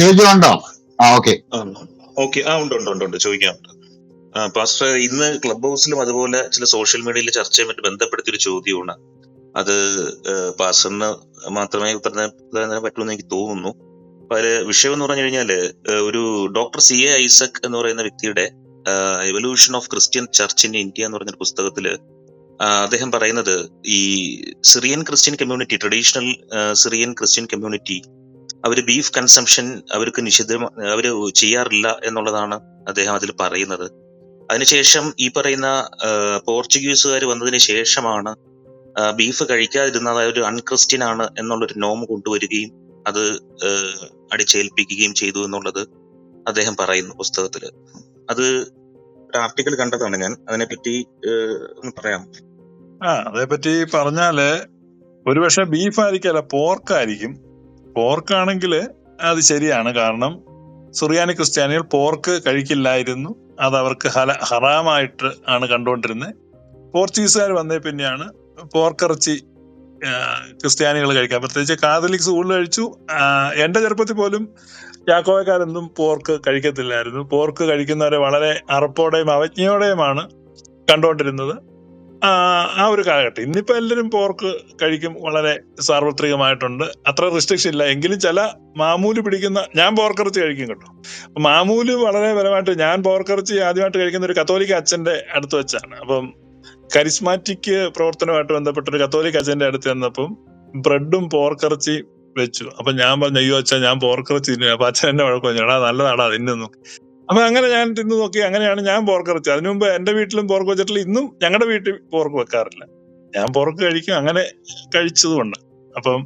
ചോദിക്കുന്നുണ്ടോ? ആ okay okay ആ ഉണ്ട് ഉണ്ട് ഉണ്ട് ചോദിക്കാനുണ്ട് പാസ്റ്റർ ഇന്ന് ക്ലബ് ഹൗസിലും അതുപോലെ ചില സോഷ്യൽ മീഡിയയിലെ ചർച്ചയുമായിട്ട് ബന്ധപ്പെടുത്തിയ ഒരു ചോദ്യമാണ് അത് പാസ്റ്ററിന് മാത്രമേ ഉത്തരം പറ്റുമെന്ന് എനിക്ക് തോന്നുന്നു. അതിൽ വിഷയം എന്ന് പറഞ്ഞു കഴിഞ്ഞാൽ ഒരു ഡോക്ടർ സി എ ഐസക് എന്ന് പറയുന്ന വ്യക്തിയുടെ evolution of Christian church in India എന്ന് പറഞ്ഞ പുസ്തകത്തിൽ അദ്ദേഹം പറയുന്നത് ഈ Syrian Christian community traditional Syrian Christian community അവർ ബീഫ് കൺസംഷൻ അവർക്ക് നിഷിദ്ധ അവർ ചെയ്യാറില്ല എന്നുള്ളതാണ് അദ്ദേഹം അതിൽ പറയുന്നത്. അതിനുശേഷം ഈ പറയുന്ന പോർച്ചുഗീസുകാർ വന്നതിന് ശേഷമാണ് ബീഫ് കഴിക്കാതിരുന്നത് ഒരു അൺക്രിസ്ത്യൻ ആണ് എന്നുള്ളൊരു നോം കൊണ്ടുവരികയും അത് അടിച്ചേൽപ്പിക്കുകയും ചെയ്തു എന്നുള്ളത് അദ്ദേഹം പറയുന്നു പുസ്തകത്തിൽ അത് ഒരു ആർട്ടിക്കിൾ കണ്ടതാണ് ഞാൻ. അതിനെപ്പറ്റി ഒന്ന് പറയാം ആ അതേപ്പറ്റി പറഞ്ഞാൽ ഒരുപക്ഷെ ബീഫ് ആയിരിക്കല്ല പോർക്കായിരിക്കും പോർക്കാണെങ്കിൽ അത് ശരിയാണ്. കാരണം സുറിയാനി ക്രിസ്ത്യാനികൾ പോർക്ക് കഴിക്കില്ലായിരുന്നു. അത് അവർക്ക് ഹല ഹറാമായിട്ട് ആണ് കണ്ടുകൊണ്ടിരുന്നത്. പോർച്ചുഗീസുകാർ വന്നേ പിന്നെയാണ് പോർക്കിറച്ചി ക്രിസ്ത്യാനികൾ കഴിക്കാൻ പ്രത്യേകിച്ച് കാതലിക്സ് കൂടുതൽ കഴിച്ചു. എന്റെ ചെറുപ്പത്തിൽ പോലും യാക്കോവക്കാരൊന്നും പോർക്ക് കഴിക്കത്തില്ലായിരുന്നു. പോർക്ക് കഴിക്കുന്നവരെ വളരെ അറപ്പോടെയും അവജ്ഞയോടെയുമാണ് കണ്ടുകൊണ്ടിരുന്നത്. ആ ഒരു കാലഘട്ടം. ഇന്നിപ്പോ എല്ലാവരും പോർക്ക് കഴിക്കും വളരെ സാർവത്രികമായിട്ടുണ്ട്. അത്ര റിസ്ട്രിക്ഷൻ ഇല്ല. എങ്കിലും ചില മാമൂൽ പിടിക്കുന്ന ഞാൻ പോർക്കിറച്ചി കഴിക്കും കേട്ടോ. മാമൂൽ വളരെ ബലമായിട്ട് ഞാൻ പോർക്കിറച്ചി ആദ്യമായിട്ട് കഴിക്കുന്ന ഒരു കത്തോലിക്ക അച്ഛന്റെ അടുത്ത് വെച്ചാണ്. അപ്പം കരിസ്മാറ്റിക് പ്രവർത്തനമായിട്ട് ബന്ധപ്പെട്ട ഒരു കത്തോലിക്ക അച്ഛന്റെ അടുത്ത് ചെന്നപ്പം ബ്രെഡും പോർക്കിറച്ചി വെച്ചു. അപ്പൊ ഞാൻ പറഞ്ഞു അയ്യോ അച്ഛാ ഞാൻ പോർക്കിറച്ചി അപ്പൊ അച്ഛൻ എന്നെ വഴക്കം എടാ നല്ലതാടാ തിന്നുന്നു. അപ്പൊ അങ്ങനെ ഞാൻ തിന്നു നോക്കി അങ്ങനെയാണ് ഞാൻ പോർക്ക് വെച്ചത്. അതിനു മുമ്പ് എന്റെ വീട്ടിലും പോർക്ക് വെച്ചിട്ടില്ല. ഇന്നും ഞങ്ങളുടെ വീട്ടിൽ പോർക്ക് വെക്കാറില്ല. ഞാൻ പോർക്ക് കഴിക്കും അങ്ങനെ കഴിച്ചതുകൊണ്ട്. അപ്പം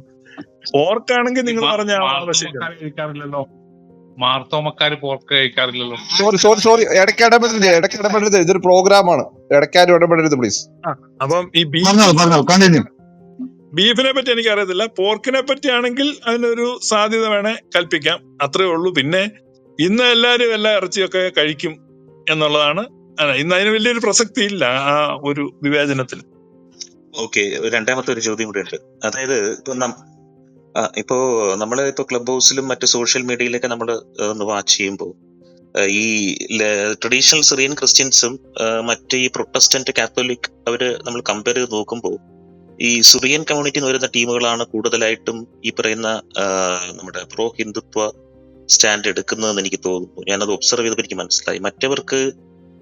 പോർക്കാണെങ്കിൽ നിങ്ങൾ പറഞ്ഞ കഴിക്കാറില്ലല്ലോ? മാർത്തോമക്കാര് പോർക്ക് കഴിക്കാറില്ലല്ലോ? Sorry sorry sorry. ഇടയ്ക്ക് ഇടപെടരുത് ഇടയ്ക്ക് ഇടപെടരുത്. ഇതൊരു പ്രോഗ്രാമാണ്. ഇടയ്ക്കാരും ഇടപെടരുത് പ്ലീസ് അപ്പം ഈ ബീഫ് ബീഫിനെ പറ്റി എനിക്ക് അറിയത്തില്ല പോർക്കിനെ പറ്റി ആണെങ്കിൽ അതിനൊരു സാധ്യത വേണേ കൽപ്പിക്കാം. അത്രേ ഉള്ളൂ. പിന്നെ ഇന്ന് എല്ലാവരും എല്ലാ ഇറച്ചിയൊക്കെ കഴിക്കും എന്നുള്ളതാണ്. ഇന്ന് അതിന് വലിയൊരു പ്രസക്തി ഇല്ല ആ ഒരു വിവേചനത്തിൽ. ഓക്കെ രണ്ടാമത്തെ ഒരു ചോദ്യം കൂടി ഉണ്ട്. അതായത് ഇപ്പൊ ഇപ്പോ നമ്മൾ ഇപ്പൊ ക്ലബ് ഹൗസിലും മറ്റു സോഷ്യൽ മീഡിയയിലൊക്കെ നമ്മൾ ഒന്ന് വാച്ച് ചെയ്യുമ്പോൾ ഈ ട്രഡീഷണൽ സിറിയൻ ക്രിസ്ത്യൻസും മറ്റ് ഈ പ്രൊട്ടസ്റ്റന്റ് കാത്തോലിക് അവർ നമ്മൾ കമ്പയർ ചെയ്ത് നോക്കുമ്പോൾ ഈ സുറിയൻ കമ്മ്യൂണിറ്റി എന്ന് വരുന്ന ടീമുകളാണ് കൂടുതലായിട്ടും ഈ പറയുന്ന നമ്മുടെ പ്രോ ഹിന്ദുത്വ സ്റ്റാൻഡ് എടുക്കുന്നതെന്ന് എനിക്ക് തോന്നുന്നു. ഞാനത് ഒബ്സർവ് ചെയ്തപ്പോൾ എനിക്ക് മനസ്സിലായി. മറ്റവർക്ക്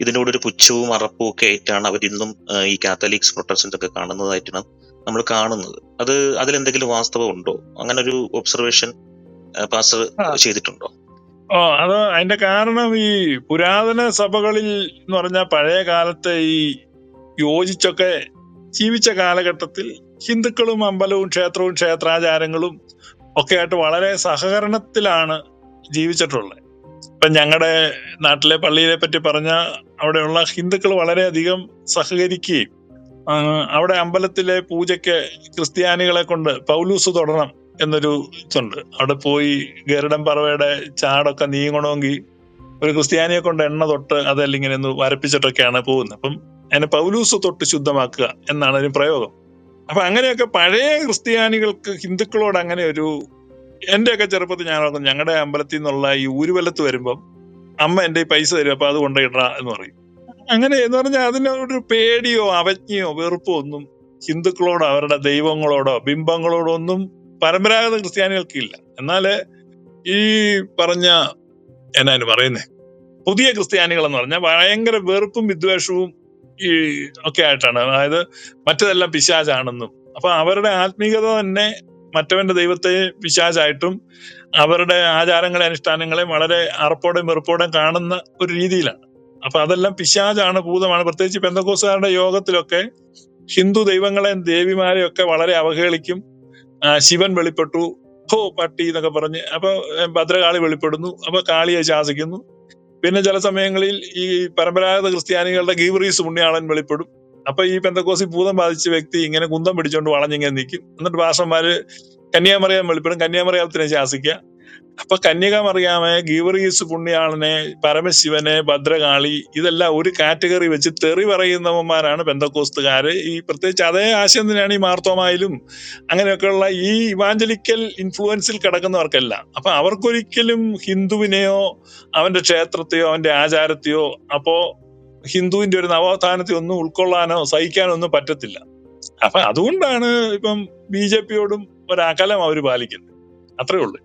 ഇതിനോടൊരു പുച്ഛവും അറപ്പും ഒക്കെ ആയിട്ടാണ് അവരിന്നും ഇന്നും ഈ കാത്തലിക്സ് പ്രൊട്ടസ്റ്റന്റ് ഒക്കെ കാണുന്നതായിട്ടാണ് നമ്മൾ കാണുന്നത്. അത് അതിലെന്തെങ്കിലും വാസ്തവം ഉണ്ടോ? അങ്ങനെ ഒരു ഒബ്സർവേഷൻ പാസ്റ്റർ. ചെയ്തിട്ടുണ്ടോ? ഓ അത് അതിന്റെ കാരണം ഈ പുരാതന സഭകളിൽ എന്ന് പറഞ്ഞാൽ പഴയ കാലത്തെ ഈ യോജിച്ചൊക്കെ ജീവിച്ച കാലഘട്ടത്തിൽ ഹിന്ദുക്കളും അമ്പലവും ക്ഷേത്രവും ക്ഷേത്രാചാരങ്ങളും ഒക്കെ ആയിട്ട് വളരെ സഹകരണത്തിലാണ് ജീവിച്ചിട്ടുള്ളത് ഇപ്പൊ ഞങ്ങളുടെ നാട്ടിലെ പള്ളിയിലെ പറ്റി പറഞ്ഞ അവിടെയുള്ള ഹിന്ദുക്കൾ വളരെയധികം സഹകരിക്കുകയും അവിടെ അമ്പലത്തിലെ പൂജയ്ക്ക് ക്രിസ്ത്യാനികളെ കൊണ്ട് പൗലൂസ് തൊടണം എന്നൊരു ഇതുണ്ട്. അവിടെ പോയി ഗരുഡൻ പറവയുടെ ചാടൊക്കെ നീങ്ങണമെങ്കിൽ ഒരു ക്രിസ്ത്യാനിയെ കൊണ്ട് എണ്ണ തൊട്ട് അതെല്ലാം ഇങ്ങനെ ഒന്ന് വരപ്പിച്ചിട്ടൊക്കെയാണ് പോകുന്നത്. അപ്പം അതിനെ പൗലൂസ് തൊട്ട് ശുദ്ധമാക്കുക എന്നാണ് അതിന് പ്രയോഗം. അപ്പൊ അങ്ങനെയൊക്കെ പഴയ ക്രിസ്ത്യാനികൾക്ക് ഹിന്ദുക്കളോട് അങ്ങനെ ഒരു എന്റെയൊക്കെ ചെറുപ്പത്തിൽ ഞാൻ ഓർക്കുന്നു ഞങ്ങളുടെ അമ്പലത്തിൽ നിന്നുള്ള ഈ ഊരുവലത്ത് വരുമ്പം അമ്മ എന്റെ പൈസ തരും അപ്പൊ അത് കൊണ്ടുപോയിട്ടാ എന്ന് പറയും. അങ്ങനെ എന്ന് പറഞ്ഞാൽ അതിനൊരു പേടിയോ അവജ്ഞയോ വെറുപ്പോ ഒന്നും ഹിന്ദുക്കളോടോ അവരുടെ ദൈവങ്ങളോടോ ബിംബങ്ങളോടോ ഒന്നും പരമ്പരാഗത ക്രിസ്ത്യാനികൾക്കില്ല എന്നാൽ ഈ പറഞ്ഞ എന്നാണ് പറയുന്നേ? പുതിയ ക്രിസ്ത്യാനികൾ എന്ന് പറഞ്ഞാൽ ഭയങ്കര വെറുപ്പും വിദ്വേഷവും ഈ ഒക്കെ ആയിട്ടാണ്. അതായത് മറ്റതെല്ലാം പിശാചാണെന്നും. അപ്പൊ അവരുടെ ആത്മീയത തന്നെ മറ്റവന്റെ ദൈവത്തെ പിശാചായിട്ടും അവരുടെ ആചാരങ്ങളെ അനുഷ്ഠാനങ്ങളെ വളരെ അറപ്പോടെയും വെറുപ്പോടെയും കാണുന്ന ഒരു രീതിയിലാണ്. അപ്പൊ അതെല്ലാം പിശാചാണ് ഭൂതമാണ്. പ്രത്യേകിച്ച് പെന്തക്കോസുകാരുടെ യോഗത്തിലൊക്കെ ഹിന്ദു ദൈവങ്ങളെയും ദേവിമാരെയും ഒക്കെ വളരെ അവഹേളിക്കും. ശിവൻ വെളിപ്പെട്ടു ഹോ പട്ടി എന്നൊക്കെ പറഞ്ഞ് അപ്പൊ ഭദ്രകാളി വെളിപ്പെടുന്നു അപ്പൊ കാളിയെ ശാസിക്കുന്നു. പിന്നെ ചില സമയങ്ങളിൽ ഈ പരമ്പരാഗത ക്രിസ്ത്യാനികളുടെ ഗീവറീസ് പുണ്യാളൻ വെളിപ്പെടും. അപ്പൊ ഈ പെന്തക്കോസി ഭൂതം ബാധിച്ച വ്യക്തി ഇങ്ങനെ കുന്തം പിടിച്ചോണ്ട് വളഞ്ഞിങ്ങനെ നിൽക്കും എന്നിട്ട് ഭാഷന്മാര് കന്യാമറിയാൻ വെളിപ്പെടും. കന്യാമറിയാത്തിനെ ശാസിക്കുക. അപ്പൊ കന്യകമറിയാമെ ഗീവറീസ് പുണ്യാളനെ പരമശിവനെ ഭദ്രകാളി ഇതെല്ലാം ഒരു കാറ്റഗറി വെച്ച് തെറി പറയുന്നവന്മാരാണ് ബന്ധക്കോസ്തുകാര് ഈ പ്രത്യേകിച്ച് അതേ ആശയം തന്നെയാണ് ഈ മാർത്തോമായിലും അങ്ങനെയൊക്കെയുള്ള ഈ ഇവാഞ്ചലിക്കൽ ഇൻഫ്ലുവൻസിൽ കിടക്കുന്നവർക്കല്ല. അപ്പൊ അവർക്കൊരിക്കലും ഹിന്ദുവിനെയോ അവന്റെ ക്ഷേത്രത്തെയോ അവന്റെ ആചാരത്തെയോ അപ്പോ ഹിന്ദുവിന്റെ ഒരു നവോത്ഥാനത്തെ ഒന്നും ഉൾക്കൊള്ളാനോ സഹിക്കാനോ ഒന്നും പറ്റത്തില്ല. അപ്പൊ അതുകൊണ്ടാണ് ഇപ്പം ബി ജെ പിയോടും ഒരകലം അവർ പാലിക്കുന്നത്. അത്രേ ഉള്ളൂ